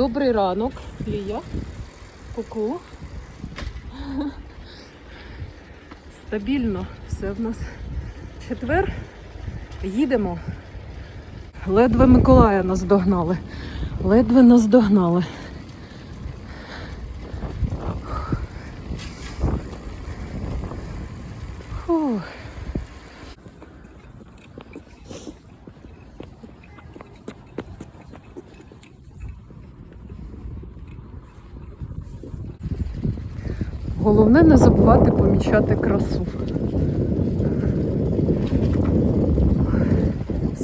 Добрий ранок, Лія. Ку-ку. Стабільно все в нас четвер. Їдемо. Ледве Миколая нас догнали. Ледве нас догнали. Головне не забувати помічати красу.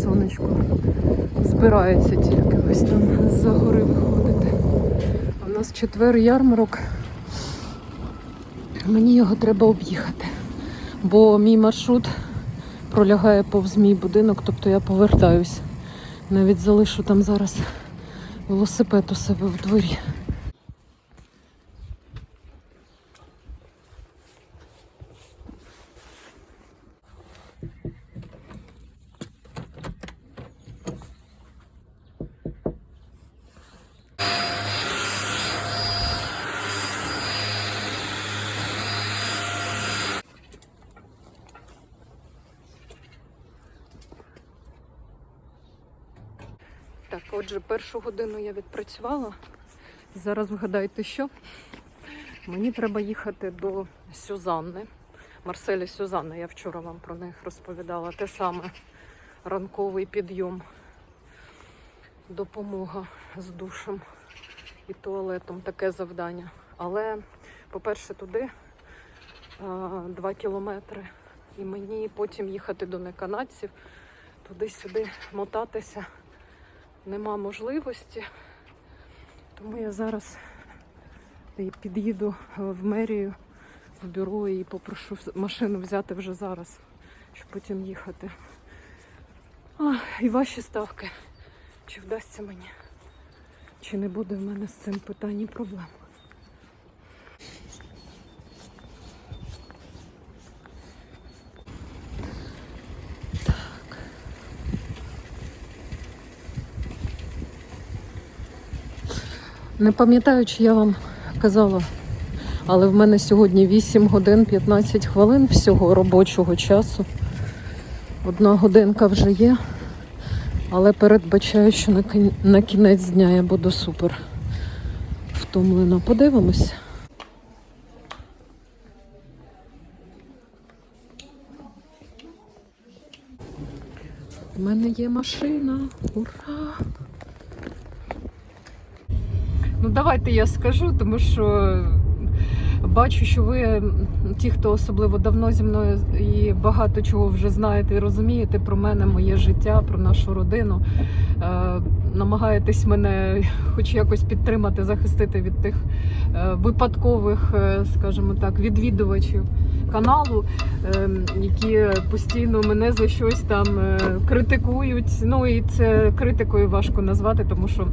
Сонечко збирається тільки ось там з-за гори виходити. А в нас четвер ярмарок. Мені його треба об'їхати, бо мій маршрут пролягає повз мій будинок, тобто я повертаюсь. Навіть залишу там зараз велосипед у себе в дворі. Так, отже, першу годину я відпрацювала. Зараз вгадайте, що мені треба їхати до Сюзанни. Марселі Сюзанни. Я вчора вам про них розповідала. Те саме ранковий підйом, допомога з душем і туалетом. Таке завдання. Але, по-перше, туди а, два кілометри. І мені потім їхати до неканадців, туди-сюди мотатися нема можливості. Тому я зараз під'їду в мерію, в бюро і попрошу машину взяти вже зараз, щоб потім їхати. А, і ваші ставки. Чи вдасться мені? Чи не буде в мене з цим питанням проблем? Не пам'ятаю, чи я вам казала, але в мене сьогодні 8 годин 15 хвилин всього робочого часу. Одна годинка вже є, але передбачаю, що на кін- на кінець дня я буду супер втомлена. Подивимось. У мене є машина. Ура! Ну, давайте я скажу, тому що бачу, що ви, ті, хто особливо давно зі мною і багато чого вже знаєте і розумієте про мене, моє життя, про нашу родину. Е, намагаєтесь мене хоч якось підтримати, захистити від тих е, випадкових, е, скажімо так, відвідувачів каналу, е, які постійно мене за щось там критикують. Ну і це критикою важко назвати, тому що.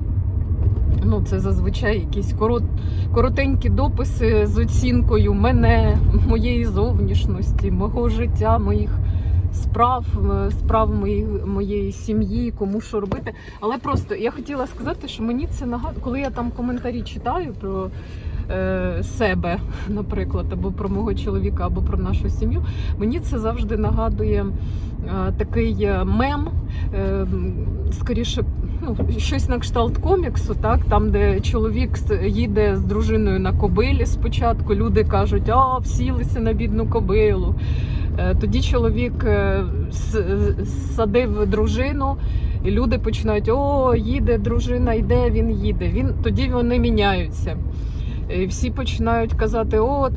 Ну, це зазвичай якісь корот, коротенькі дописи з оцінкою мене, моєї зовнішності, мого життя, моїх справ, справ моєї, моєї сім'ї, кому що робити. Але просто я хотіла сказати, що мені це нагадує, коли я там коментарі читаю про е, себе, наприклад, або про мого чоловіка, або про нашу сім'ю, мені це завжди нагадує е, такий е, мем, скоріше ну, щось на кшталт коміксу, так там, де чоловік їде з дружиною на кобилі спочатку, люди кажуть, а всілися на бідну кобилу. Е, Тоді чоловік е, садив дружину, і люди починають: о, їде дружина, йде, він їде. Він тоді вони міняються. І всі починають казати: от,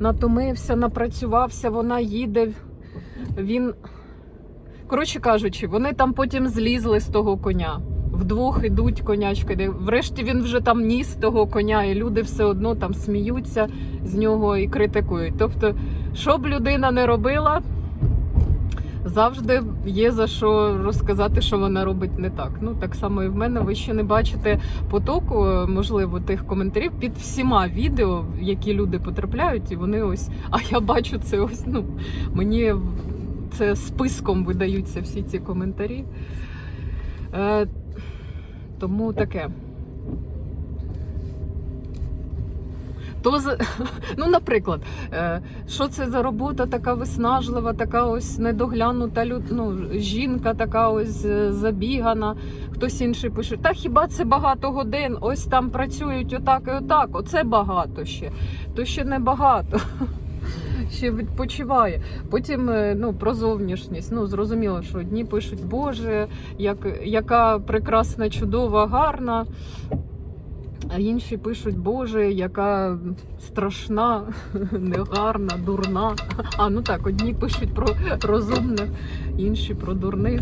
натомився, напрацювався, вона їде. Він Коротше кажучи, вони там потім злізли з того коня. Вдвох ідуть конячки. Врешті він вже там ніс того коня, і люди все одно там сміються з нього і критикують. Тобто, що б людина не робила, завжди є за що розказати, що вона робить не так. Ну так само і в мене. Ви ще не бачите потоку, е, можливо, тих коментарів під всіма відео, які люди потрапляють, і вони ось. А я бачу це ось. Ну мені це списком видаються всі ці коментарі. Е, тому таке. то за ну, наприклад, е, що це за робота така виснажлива, така ось недоглянута люд... ну, жінка, така ось е, забігана. Хтось інший пише: та хіба це багато годин? Ось там працюють отак і отак. Оце багато ще. То ще не багато. Ще відпочиває. Потім е, ну, про зовнішність. Ну, зрозуміло, що одні пишуть, Боже, як, яка прекрасна, чудова, гарна. А інші пишуть, Боже, яка страшна, негарна, дурна. А ну так, одні пишуть про розумних, інші про дурних,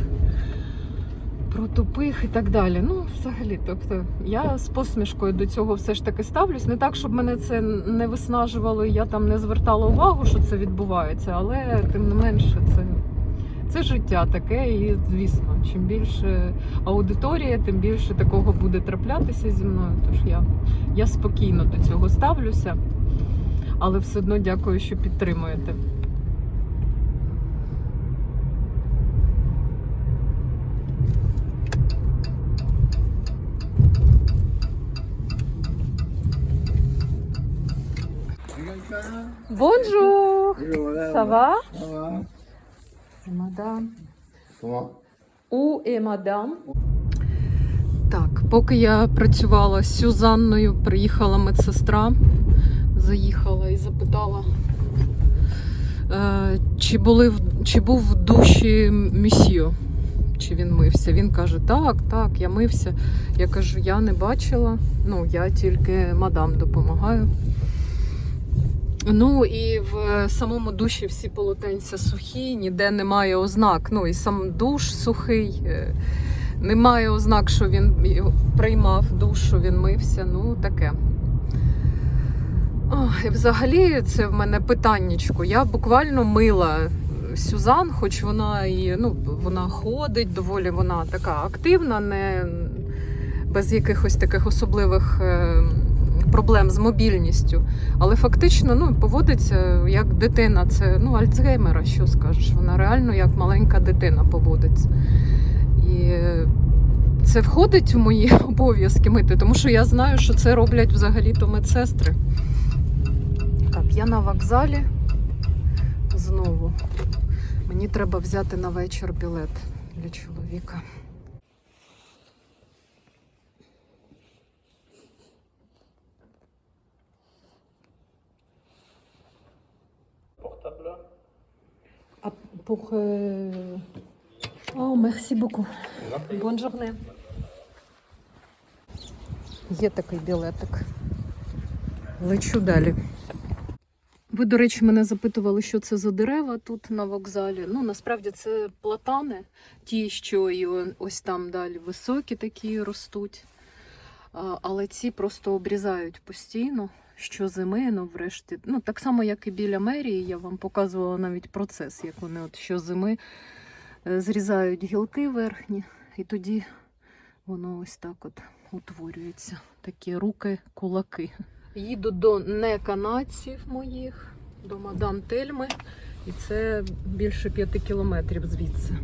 про тупих і так далі. Ну, взагалі, тобто, я з посмішкою до цього все ж таки ставлюсь. Не так, щоб мене це не виснажувало, і я там не звертала увагу, що це відбувається, але тим не менше, це. Це життя таке, і звісно, чим більше аудиторія, тим більше такого буде траплятися зі мною. Тож я, я спокійно до цього ставлюся, але все одно дякую, що підтримуєте. Бонжур! Ça va? C'est madame. Comment У і мадам. Так, поки я працювала з Сюзанною, приїхала медсестра, заїхала і запитала, е, чи, були, чи був в душі місьє, чи він мився. Він каже, так, так, я мився. Я кажу, я не бачила, ну, я тільки мадам допомагаю. Ну і в самому душі всі полотенця сухі, ніде немає ознак. Ну і сам душ сухий, е, немає ознак, що він приймав душ, що він мився. Ну таке. О, і взагалі, це в мене питаннячко. Я буквально мила Сюзан, хоч вона і ну, вона ходить, доволі вона така активна, не без якихось таких особливих е, проблем з мобільністю. Але фактично ну, поводиться як дитина. Це ну, Альцгеймера, що скажеш. Вона реально як маленька дитина поводиться. І це входить в мої обов'язки мити, тому що я знаю, що це роблять взагалі-то медсестри. Так, я на вокзалі знову. Мені треба взяти на вечір білет для чоловіка. Pour... Oh, merci beaucoup. Bonne journée. Є такий білетик. Лечу далі. Ви, до речі, мене запитували, що це за дерева тут на вокзалі. Ну, насправді це платани, ті, що і ось там далі високі такі ростуть. Але ці просто обрізають постійно щозими, ну врешті. Ну, так само, як і біля мерії, я вам показувала навіть процес, як вони от щозими е, зрізають гілки верхні, і тоді воно ось так от утворюється. Такі руки, кулаки. Їду до не канадців моїх, до мадам Тельми, і це більше п'яти кілометрів звідси.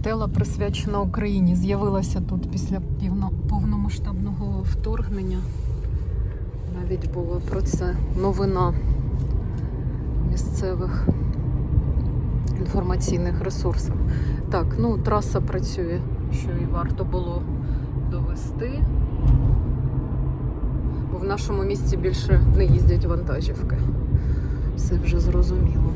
Стела присвячена Україні. З'явилася тут після повномасштабного вторгнення. Навіть була про це новина місцевих інформаційних ресурсах. Так, ну траса працює, що і варто було довести. Бо в нашому місті більше не їздять вантажівки. Все вже зрозуміло.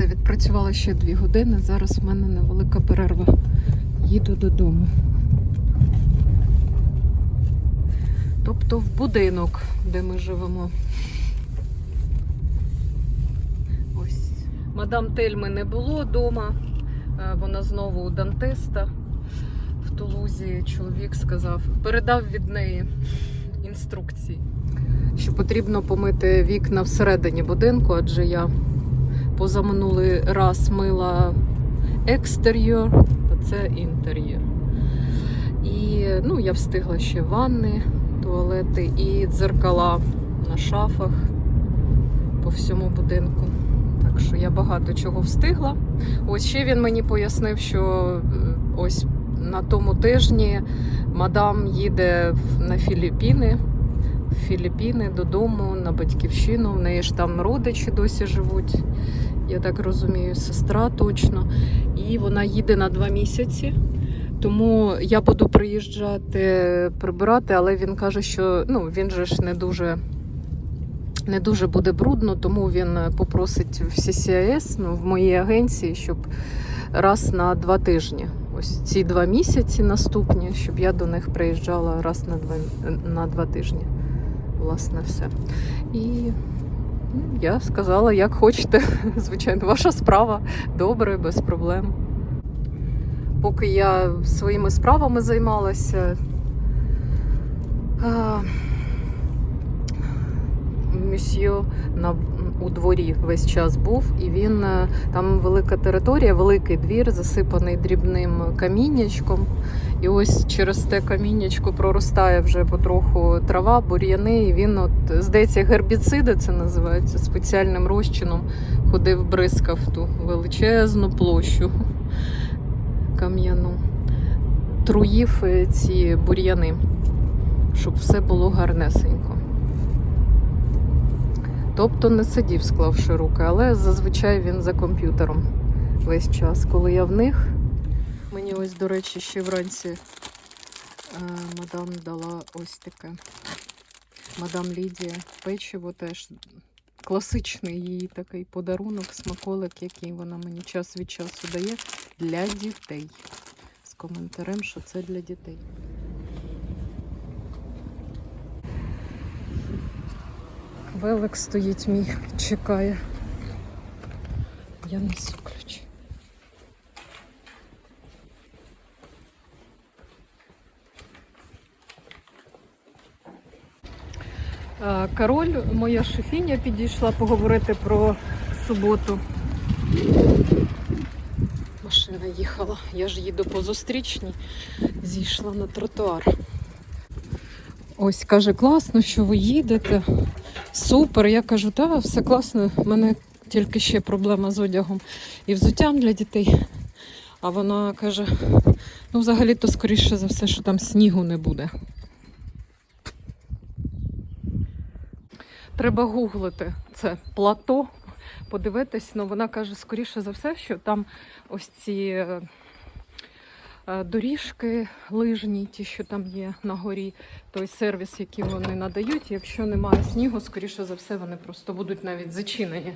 Все, відпрацювала ще дві години. Зараз в мене невелика перерва. Їду додому. Тобто в будинок, де ми живемо. Ось. Мадам Тельми не було вдома. Вона знову у дантиста. В Тулузі чоловік сказав, передав від неї інструкції, що потрібно помити вікна всередині будинку, адже я позаминулий раз мила екстер'єр, а це інтер'єр. І ну, я встигла ще ванни, туалети і дзеркала на шафах по всьому будинку. Так що я багато чого встигла. Ось ще він мені пояснив, що е, ось на тому тижні мадам їде на Філіппіни. Філіппіни додому на батьківщину. В неї ж там родичі досі живуть. Я так розумію, сестра точно. І вона їде на два місяці. Тому я буду приїжджати прибирати, але він каже, що ну, він же ж не дуже, не дуже буде брудно, тому він попросить в CCIS, ну, в моїй агенції, щоб раз на два тижні. Ось ці два місяці наступні, щоб я до них приїжджала раз на два, на два тижні. Власне, все. І я сказала, як хочете. Звичайно, ваша справа добре, без проблем. Поки я своїми справами займалася, а, на, у дворі весь час був, і він е, там велика територія, великий двір, засипаний дрібним каміннячком. І ось через те каміннячко проростає вже потроху трава, бур'яни. І він, от, здається, гербіциди це називається спеціальним розчином. Ходив, бризкав ту величезну площу кам'яну. Труїв е, ці бур'яни, щоб все було гарнесенько. Тобто не сидів, склавши руки, але зазвичай він за комп'ютером весь час. Коли я в них, мені ось, до речі, ще вранці е, мадам дала ось таке. Мадам Лідія печиво теж класичний її такий подарунок, смаколик, який вона мені час від часу дає для дітей. З коментарем, що це для дітей. Велик стоїть мій, чекає. Я несу ключ. Король, моя шефіня, підійшла поговорити про суботу. Машина їхала. Я ж їду по зустрічній, зійшла на тротуар. Ось каже, класно, що ви їдете. Супер. Я кажу, так, все класно. У мене тільки ще проблема з одягом і взуттям для дітей. А вона каже: ну, взагалі-то скоріше за все, що там снігу не буде. Треба гуглити це плато, подивитись. Ну, вона каже, скоріше за все, що там ось ці е, е, доріжки лижні, ті, що там є на горі, той сервіс, який вони надають. Якщо немає снігу, скоріше за все, вони просто будуть навіть зачинені.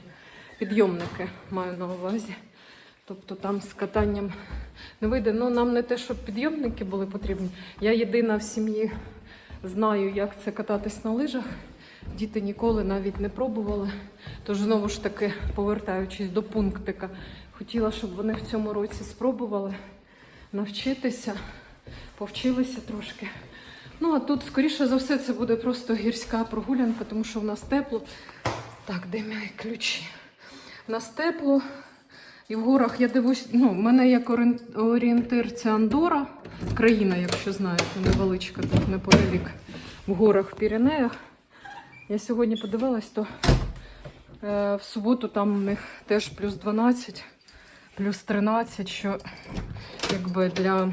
Підйомники маю на увазі. Тобто там з катанням не вийде. Ну, нам не те, щоб підйомники були потрібні. Я єдина в сім'ї знаю, як це кататись на лижах. Діти ніколи навіть не пробували. Тож знову ж таки, повертаючись до пунктика, хотіла, щоб вони в цьому році спробували навчитися, повчилися трошки. Ну а тут, скоріше за все, це буде просто гірська прогулянка, тому що в нас тепло. Так, де мої ключі? В нас тепло. І в горах я дивлюсь, ну, в мене як орієн- орієнтир це Андора, країна, якщо знаєте, невеличка тут неподалік в горах в Піренеях. Я сьогодні подивилась, то е, в суботу там у них теж плюс 12, плюс 13, що якби для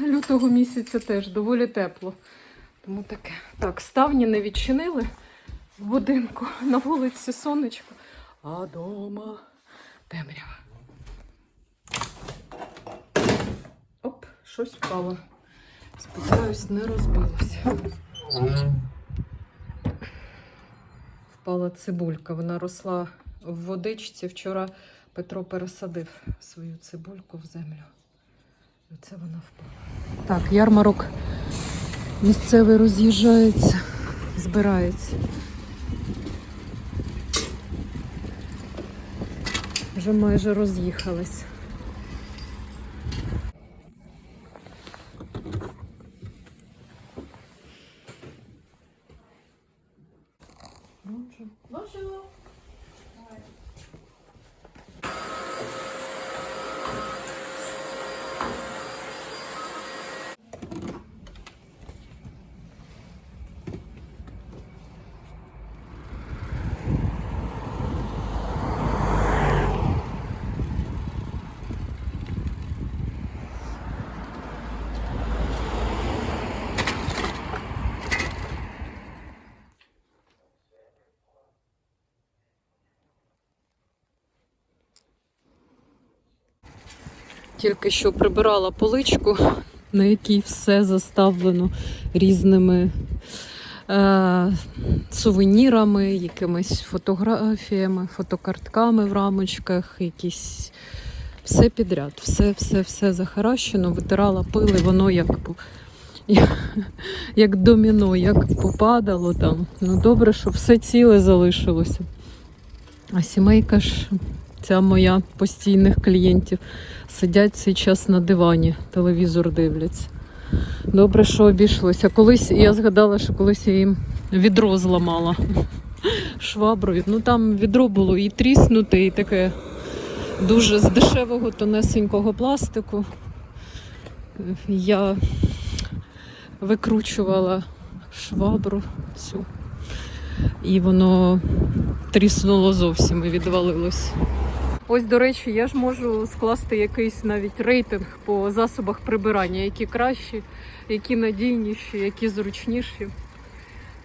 лютого місяця теж доволі тепло. Тому таке. Так, ставні не відчинили в будинку, на вулиці сонечко, а дома темрява. Оп, щось впало. Сподіваюсь, не розбилося. Впала цибулька. Вона росла в водичці. Вчора Петро пересадив свою цибульку в землю. І оце вона впала. Так, ярмарок місцевий роз'їжджається, збирається. Вже майже роз'їхались. Bonjour. Тільки що прибирала поличку, на якій все заставлено різними е, сувенірами, якимись фотографіями, фотокартками в рамочках, якісь все підряд, все, все, все захаращено, витирала пили, воно як, як доміно, як попадало там. Ну добре, що все ціле залишилося. А сімейка ж, ця моя постійних клієнтів, сидять цей час на дивані, телевізор дивляться. Добре, що обійшлося. Колись я згадала, що колись я їм відро зламала шваброю. Ну там відро було і тріснуте, і таке дуже з дешевого тонесенького пластику. Я викручувала швабру цю, і воно тріснуло зовсім і відвалилось. Ось, до речі, я ж можу скласти якийсь навіть рейтинг по засобах прибирання, які кращі, які надійніші, які зручніші.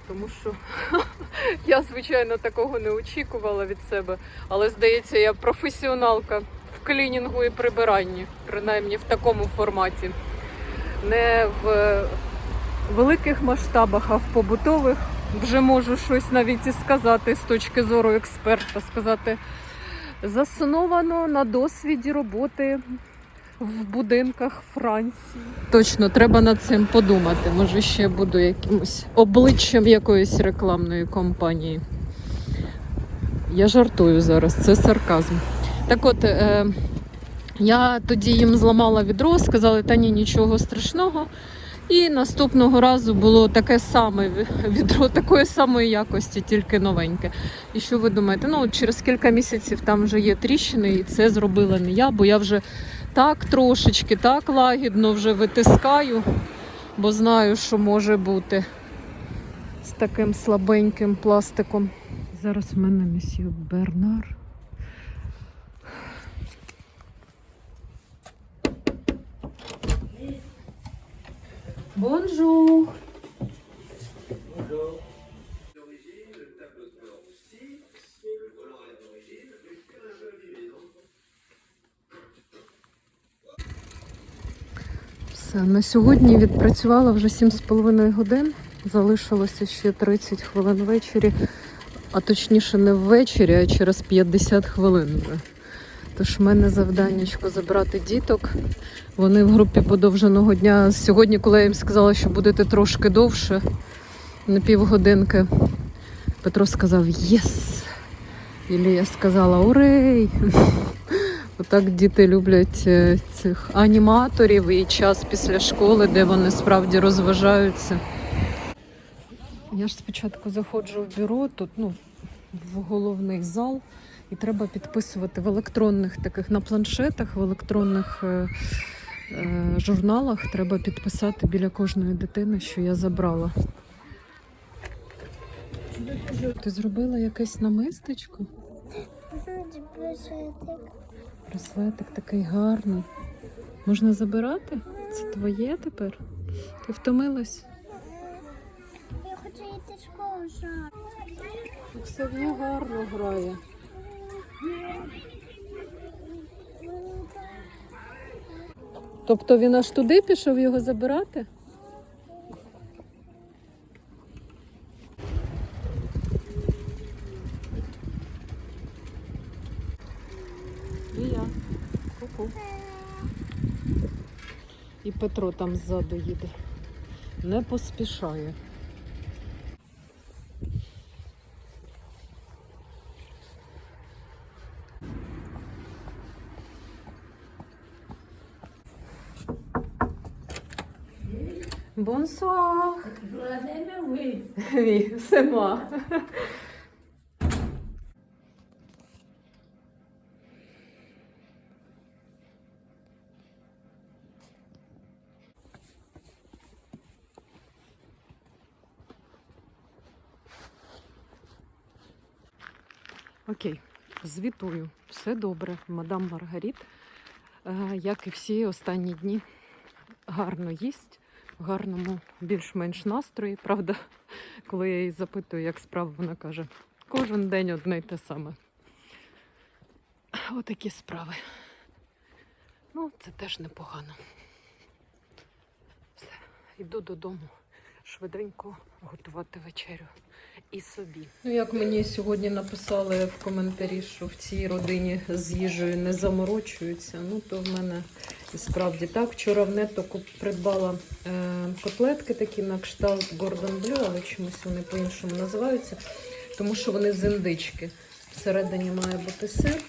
Тому що я, звичайно, такого не очікувала від себе. Але здається, я професіоналка в клінінгу і прибиранні, принаймні в такому форматі. Не в великих масштабах, а в побутових. Вже можу щось навіть і сказати з точки зору експерта. Сказати, засновано на досвіді роботи в будинках Франції. Точно, треба над цим подумати. Може, ще буду якимось обличчям якоїсь рекламної компанії. Я жартую зараз, це сарказм. Так от, е, я тоді їм зламала відро, сказали, та ні, нічого страшного. І наступного разу було таке саме відро такої самої якості, тільки новеньке. І що ви думаєте? Ну, через кілька місяців там вже є тріщини, і це зробила не я, бо я вже так трошечки, так лагідно вже витискаю, бо знаю, що може бути з таким слабеньким пластиком. Зараз в мене месьє Бернар. Бонжур! Все, на сьогодні відпрацювала вже 7,5 годин. Залишилося ще 30 хвилин ввечері, а точніше не ввечері, а через 50 хвилин вже. Тож в мене завданнячко забрати діток. Вони в групі подовженого дня. Сьогодні, коли я їм сказала, що будете трошки довше, на півгодинки, Петро сказав єс. Ілія сказала урей. Отак діти люблять е, цих аніматорів і час після школи, де вони справді розважаються. Я ж спочатку заходжу в бюро, тут ну, в головний зал, і треба підписувати в електронних таких на планшетах, в електронних е, е, журналах треба підписати біля кожної дитини, що я забрала. Ти зробила якесь намистечко? Браслетик такий гарний. Можна забирати? Це твоє тепер? Ти втомилась? Я хочу йти в школу жар. Оксав'я гарно грає. Тобто він аж туди пішов його забирати? І я. Ку-ку. І Петро там ззаду їде. Не поспішає. Бонсуар. Oui, c'est moi. Окей, звітую. Все добре, мадам Маргаріт, е, як і всі останні дні, гарно їсть в гарному більш-менш настрої. Правда, коли я її запитую, як справа, вона каже, кожен день одне й те саме. Отакі справи. Ну, це теж непогано. Все, йду додому швиденько готувати вечерю і собі. Ну, як мені сьогодні написали в коментарі, що в цій родині з їжею не заморочуються, ну то в мене і справді так. Вчора в нетто придбала е, котлетки такі на кшталт Гордон Блю, але чомусь вони по-іншому називаються, тому що вони з індички. Всередині має бути сир,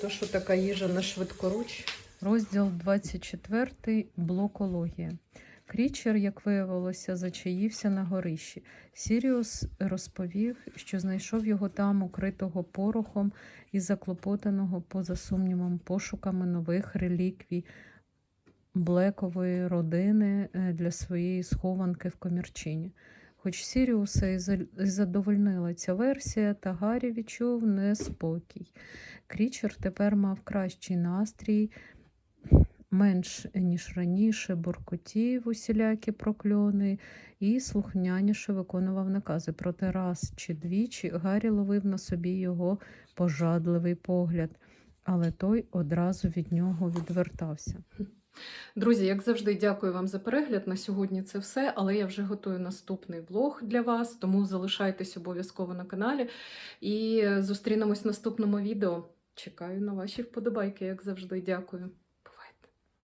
то що така їжа на швидкоруч. Розділ 24. Блокологія. Крічер, як виявилося, зачаївся на горищі. Сіріус розповів, що знайшов його там, укритого порохом і заклопотаного, поза сумнівом, пошуками нових реліквій Блекової родини е, для своєї схованки в комірчині. Хоч Сіріуса і задовольнила ця версія, та Гаррі відчув неспокій. Крічер тепер мав кращий настрій, менш ніж раніше буркотів усілякі прокльони і слухняніше виконував накази. Проте раз чи двічі Гаррі ловив на собі його пожадливий погляд, але той одразу від нього відвертався. Друзі, як завжди, дякую вам за перегляд. На сьогодні це все, але я вже готую наступний влог для вас, тому залишайтесь обов'язково на каналі і зустрінемось в наступному відео. Чекаю на ваші вподобайки, як завжди. Дякую.